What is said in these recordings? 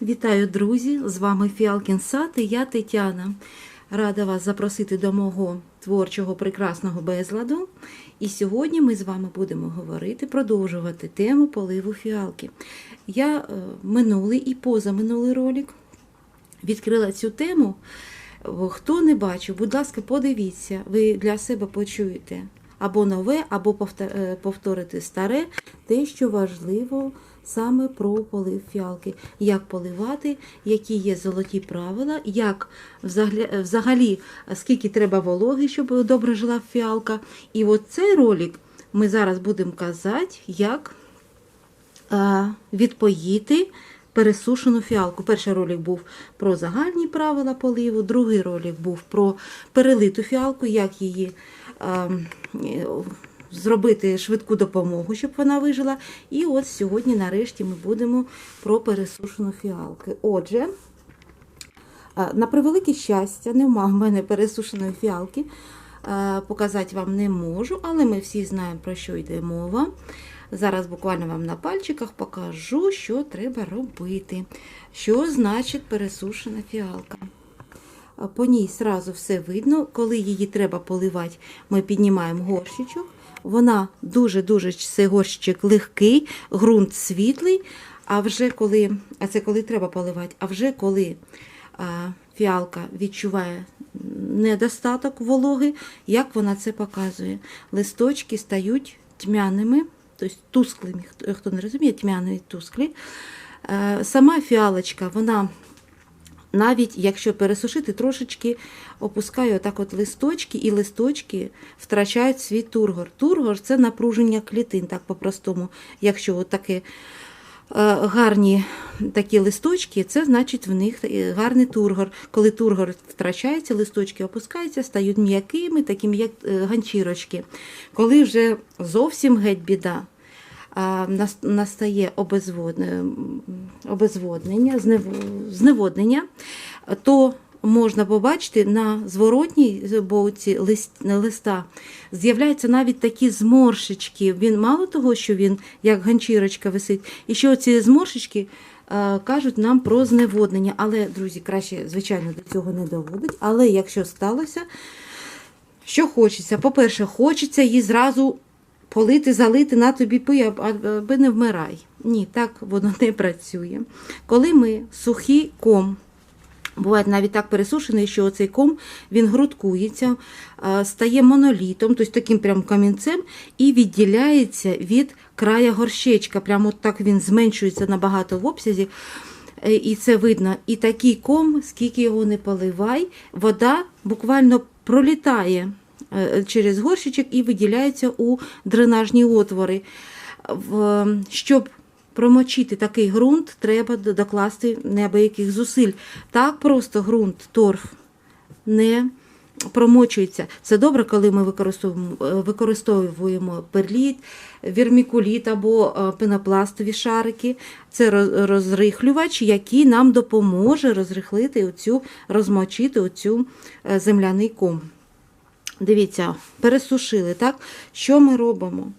Вітаю, друзі! З вами Фіалкін Сад і я Тетяна. Рада вас запросити до мого творчого прекрасного безладу. І сьогодні ми з вами будемо говорити, продовжувати тему поливу фіалки. Я е, минулий і позаминулий ролик відкрила цю тему. Хто не бачив, будь ласка, подивіться, ви для себе почуєте або нове, або е, повторите старе, те, що важливо саме про полив фіалки. Як поливати, які є золоті правила, як взагалі, скільки треба вологи, щоб добре жила фіалка. І от цей ролик ми зараз будемо казати, як е, відпоїти пересушену фіалку. Перший ролик був про загальні правила поливу, другий ролик був про перелиту фіалку, як її е, е, зробити швидку допомогу, щоб вона вижила. І от сьогодні, нарешті, ми будемо про пересушену фіалку. Отже, е, на превелике щастя, нема в мене пересушеної фіалки. Е, Показати вам не можу, але ми всі знаємо, про що йде мова. Зараз буквально вам на пальчиках покажу, що треба робити. Що значить пересушена фіалка. По ній сразу все видно. Коли її треба поливати, ми піднімаємо горщичок. Вона дуже-дуже цей горщичок легкий, ґрунт світлий. А вже коли, а це коли треба поливати, а вже коли а, фіалка відчуває недостаток вологи, як вона це показує. Листочки стають тьмяними, тобто тусклими, хто, хто не розуміє, тьмяні тусклі. Е, Сама фіалочка, вона навіть якщо пересушити, трошечки опускаю отак от листочки, і листочки втрачають свій тургор. Тургор це напруження клітин, так по-простому. Якщо от таке е, гарні такі листочки, це значить в них е, гарний тургор. Коли тургор втрачається, листочки опускаються, стають м'якими, такі як е, ганчірочки. Коли вже зовсім геть біда, настає обезводне- обезводнення, зневоднення, то можна побачити на зворотній боці листа з'являються навіть такі зморшечки. Він мало того, що він як ганчірочка висить, і що ці зморшечки е, кажуть нам про зневоднення. Але, друзі, краще, звичайно, до цього не доводить. Але якщо сталося, що хочеться? По-перше, хочеться її зразу полити, залити, на тобі пий, аби не вмирай. Ні, так воно не працює. Коли ми сухий ком, буває навіть так пересушений, що цей ком він грудкується, стає монолітом, тобто таким прям камінцем, і відділяється від края горщечка. Прямо так він зменшується набагато в обсязі. Е, І це видно. І такий ком, скільки його не поливай, вода буквально пролітає е, через горщичок і виділяється у дренажні отвори. Щоб промочити такий ґрунт, треба докласти неабияких зусиль. Так просто ґрунт, торф не промочується. Це добре, коли ми використовуємо, е, перліт, вірмікуліт або е, пенопластові шарики. Це розрихлювач, який нам допоможе розрихлити оцю, розмочити оцю е, земляний ком. Дивіться, пересушили, так? Що ми робимо?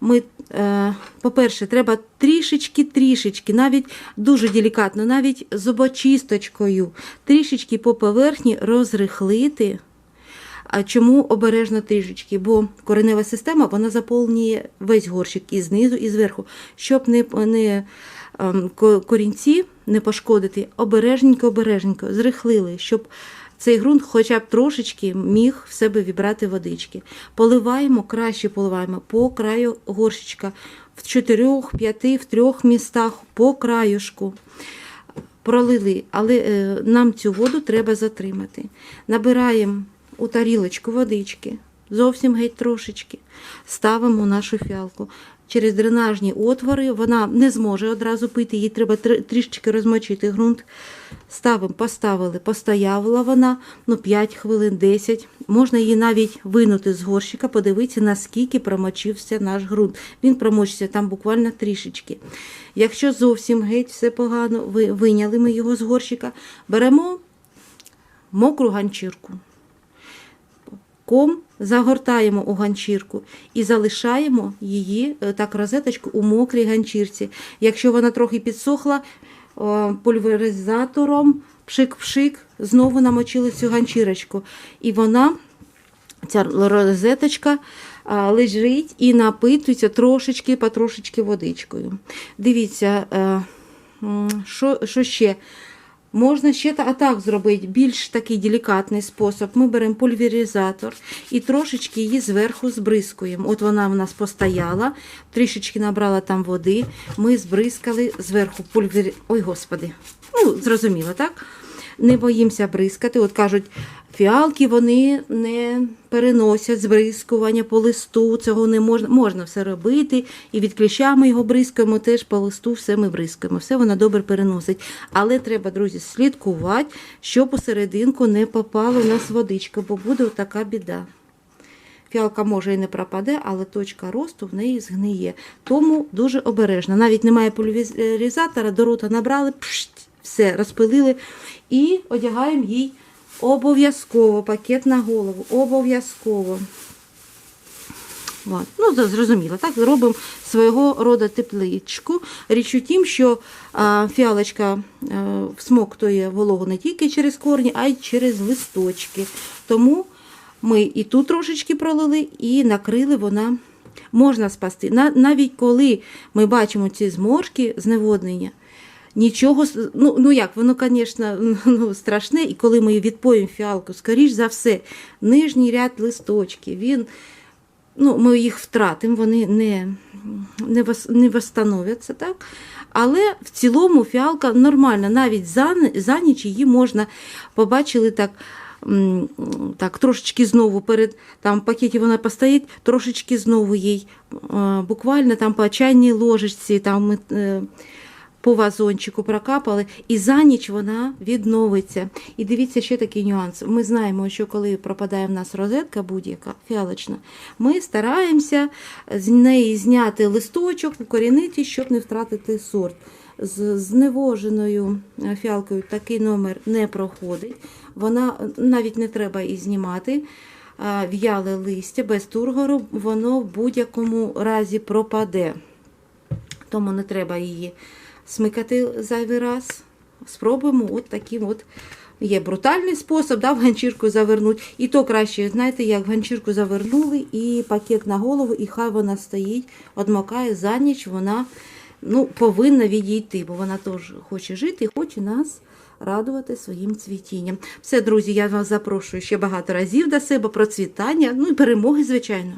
Ми, е, по-перше, треба трішечки-трішечки, навіть дуже делікатно, навіть зубочисточкою, трішечки по поверхні розрихлити. А чому обережно трішечки? Бо коренева система вона заповнює весь горщик і знизу, і зверху. Щоб не, не ем, корінці не пошкодити, обережненько, обережненько зрихлили, щоб цей ґрунт хоча б трошечки міг в себе вібрати водички. Поливаємо, краще поливаємо по краю горщичка в чотирьох, п'яти, в трьох містах по краюшку пролили, але е, нам цю воду треба затримати. Набираємо у тарілочку водички, зовсім геть трошечки, ставимо нашу фіалку. Через дренажні отвори вона не зможе одразу пити, їй треба трішечки розмочити ґрунт. Ставимо, поставили, постояла вона ну, 5 хвилин, 10. Можна її навіть винути з горщика, подивитися, наскільки промочився наш ґрунт. Він промочиться там буквально трішечки. Якщо зовсім геть все погано, ви виняли ми його з горщика, беремо мокру ганчірку. Ком загортаємо у ганчірку і залишаємо її, е, так, розеточку у мокрій ганчірці. Якщо вона трохи підсохла, пульверизатором, пшик-пшик, знову намочили цю ганчірочку. І вона, ця розеточка, лежить і напитується трошечки, потрошечки водичкою. Дивіться, е, що, що ще? Можна ще та- так зробити, більш такий делікатний спосіб. Ми беремо пульверизатор і трошечки її зверху збризкуємо. От вона в нас постояла, трішечки набрала там води. Ми збризкали зверху пульвер... Ой, господи. Ну, зрозуміло, так? Не боїмося бризкати. От кажуть, фіалки вони не переносять збризкування по листу. Цього не можна. Можна все робити. І від кліща ми його бризкаємо, теж по листу все ми бризкаємо. Все вона добре переносить. Але треба, друзі, слідкувати, щоб у не попала у нас водичка, бо буде така біда. Фіалка може і не пропаде, але точка росту в неї згниє. Тому дуже обережно. Навіть немає пульверизатора, до рота набрали, пшт, все, розпилили і одягаємо їй обов'язково пакет на голову. Обов'язково. Ну, зрозуміло, так, зробимо свого роду тепличку. Річ у тім, що а, фіалочка а, всмоктує вологу не тільки через корні, а й через листочки. Тому ми і тут трошечки пролили, і накрили вона можна спасти. На, навіть коли ми бачимо ці зморшки, зневоднення, Нічого, ну, ну як, воно, звісно, ну, страшне, і коли ми відпоїмо фіалку, скоріш за все, нижній ряд листочків, він, ну, ми їх втратимо, вони не, не, не восстановляться, так? Але в цілому фіалка нормальна, навіть за, за ніч її можна, побачили так, так, трошечки знову перед там пакеті вона постоїть, трошечки знову їй е, буквально там по чайній ложечці, там е, по вазончику прокапали, і за ніч вона відновиться. І дивіться ще такий нюанс. Ми знаємо, що коли пропадає в нас розетка будь-яка фіалочна, ми стараємося з неї зняти листочок, укорінити, щоб не втратити сорт. З зневоженою е, фіалкою такий номер не проходить. Вона е, навіть не треба і знімати. Е, В'яле листя без тургору, воно в будь-якому разі пропаде тому не треба її смикати зайвий раз. Спробуємо от таким от. Є брутальний спосіб, да, в ганчірку завернути. І то краще, знаєте, як в ганчірку завернули, і пакет на голову, і хай вона стоїть, одмокає за ніч, вона ну, повинна відійти, бо вона теж хоче жити і хоче нас радувати своїм цвітінням. Все, друзі, я вас запрошую ще багато разів до себе, процвітання, ну і перемоги, звичайно.